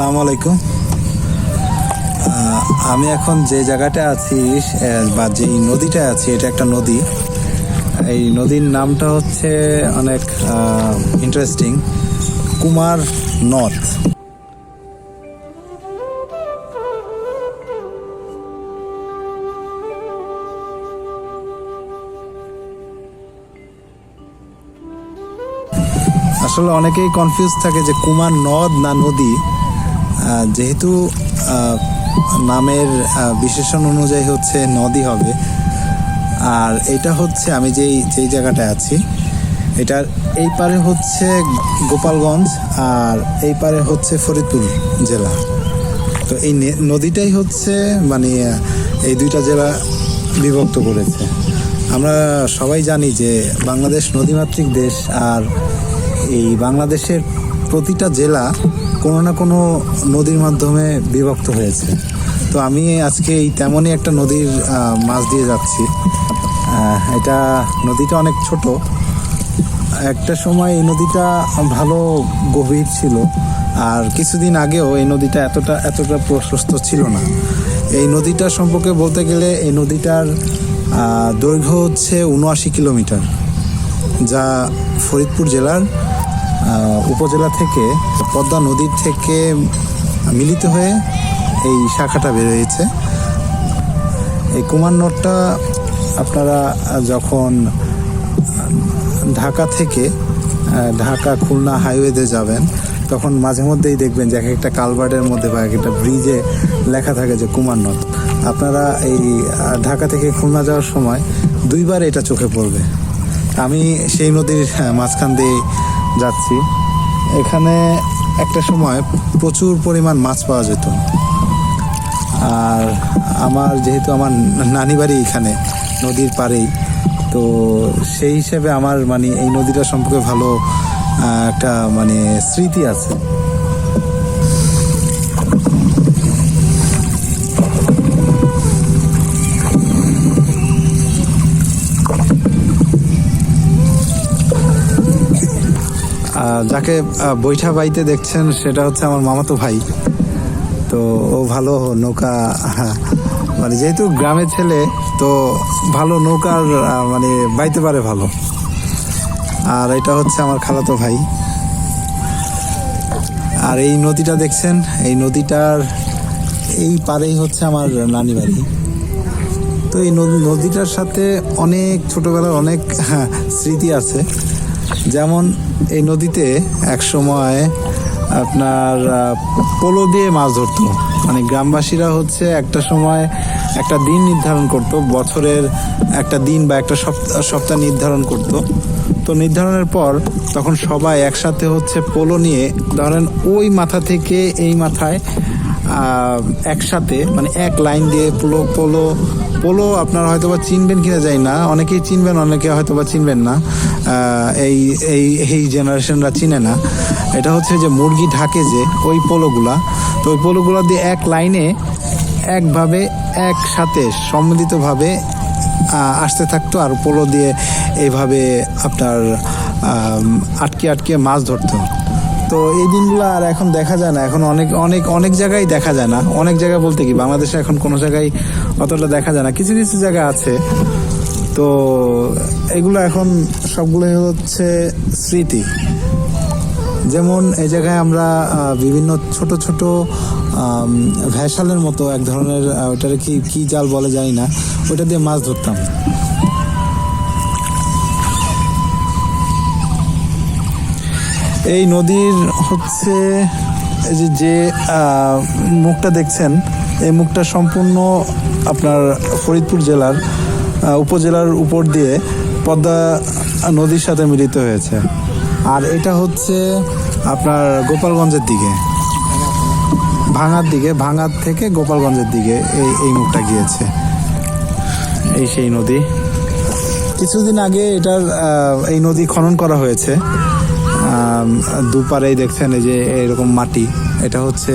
আসসালামু আলাইকুম। আমি এখন যে জায়গাটা আছি বা যেই নদীটা আছি, এটা একটা নদী। এই নদীর নামটা হচ্ছে অনেক ইন্টারেস্টিং কুমার নদ আসলে অনেকেই কনফিউজ থাকে যে কুমার নদ না নদী। যেহেতু নামের বিশেষণ অনুযায়ী হচ্ছে নদী হবে, আর এটা হচ্ছে আমি যেই যেই জায়গাটায় আছি, এটার এই পারে হচ্ছে গোপালগঞ্জ, আর এই পারে হচ্ছে ফরিদপুর জেলা। তো এই নদীটাই হচ্ছে মানে এই দুইটা জেলা বিভক্ত করেছে। আমরা সবাই জানি যে বাংলাদেশ নদীমাতৃক দেশ, আর এই বাংলাদেশের প্রতিটা জেলা কোনো না কোনো নদীর মাধ্যমে বিভক্ত হয়েছে। তো আমি আজকে এই তেমনই একটা নদীর মাছ দিয়ে যাচ্ছি। এটা নদীটা অনেক ছোট। একটা সময় এই নদীটা ভালো গভীর ছিল। আর কিছুদিন আগেও এই নদীটা এতটা এতটা প্রশস্ত ছিল না। এই নদীটা সম্পর্কে বলতে গেলে এই নদীটার দৈর্ঘ্য হচ্ছে উনআশি কিলোমিটার, যা ফরিদপুর জেলার উপজেলা থেকে পদ্মা নদীর থেকে মিলিত হয়ে এই শাখাটা বের হয়েছে এই কুমার আপনারা যখন ঢাকা থেকে ঢাকা খুলনা হাইওয়েতে যাবেন, তখন মাঝে মধ্যেই দেখবেন যে এক একটা কালভার্টের মধ্যে বা এক একটা ব্রিজে লেখা থাকে যে কুমার নদ। আপনারা এই ঢাকা থেকে খুলনা যাওয়ার সময় দুইবার এটা চোখে পড়বে। আমি সেই নদীর মাঝখান দিয়ে যাচ্ছি। এখানে একটা সময় প্রচুর পরিমাণ মাছ পাওয়া যেত। আর আমার যেহেতু আমার নানি বাড়ি এখানে, নদীর পাড়েই, তো সেই হিসেবে আমার মানে এই নদীটা সম্পর্কে ভালো একটা মানে স্মৃতি আছে। যাকে বৈঠা বাইতে দেখছেন সেটা হচ্ছে আমার মামাতো ভাই। তো ও ভালো নৌকা হ্যাঁ, মানে যেহেতু গ্রামের ছেলে তো ভালো নৌকার মানে বাইতে পারে ভালো। আর এটা হচ্ছে আমার খালাতো ভাই। আর এই নদীটা দেখছেন এই নদীটার এই পারেই হচ্ছে আমার নানি বাড়ি। তো এই নদ- নদীটার সাথে অনেক ছোটবেলার অনেক হ্যাঁ, স্মৃতি আছে। যেমন এই নদীতে এক সময় আপনার পোলো দিয়ে মাছ ধরতো। মানে গ্রামবাসীরা হচ্ছে একটা সময় একটা দিন নির্ধারণ করত, বছরের একটা দিন বা একটা সপ্তাহ সপ্তাহ নির্ধারণ করত। তো নির্ধারণের পর তখন সবাই একসাথে হচ্ছে পোলো নিয়ে, ধরেন ওই মাথা থেকে এই মাথায় একসাথে মানে এক লাইন দিয়ে পোলো পোলো পোলো আপনারা হয়তো বা চিনবেন কিনা যাই না। অনেকেই চিনবেন, অনেকে হয়তো বা চিনবেন না। এই এই এই জেনারেশনরা চিনে না। এটা হচ্ছে যে মুরগি ঢাকে যে ওই পোলোগুলা। তো ওই পোলোগুলা দিয়ে এক লাইনে একভাবে, একসাথে, সম্মিলিতভাবে আসতে থাকতো। আর পোলো দিয়ে এইভাবে আপনার আটকে আটকে মাছ ধরতো। তো এই দিনগুলো আর এখন দেখা যায় না। এখন অনেক অনেক অনেক জায়গায় দেখা যায় না। অনেক জায়গায় বলতে কি, বাংলাদেশে এখন কোনো জায়গায় অতটা দেখা যায় না। কিছু কিছু জায়গা আছে। তো এগুলো এখন সবগুলোই হচ্ছে স্মৃতি। যেমন এই জায়গায় আমরা বিভিন্ন ছোট ছোট ভ্যাসালের মতো এক ধরনের ওটার কি কি জাল বলে জানি না। ওটা দিয়ে মাছ ধরতাম। এই নদীর হচ্ছে এই যে যে মুখটা দেখছেন, এই মুখটা সম্পূর্ণ আপনার ফরিদপুর জেলার উপজেলার উপর দিয়ে পদ্মা নদীর সাথে মিলিত হয়েছে। আর এটা হচ্ছে আপনার গোপালগঞ্জের দিকে। ভাঙার দিকে, ভাঙার থেকে গোপালগঞ্জের দিকে এই এই মুখটা গিয়েছে। এই সেই নদী। কিছুদিন আগে এটার এই নদী খনন করা হয়েছে। দুপারেই দেখছেন এই যে এরকম মাটি এটা হচ্ছে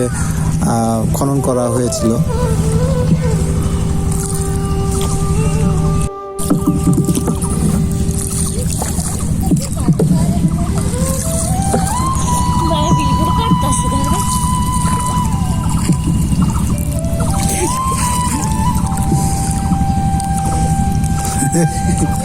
খনন করা হয়েছিল Yeah.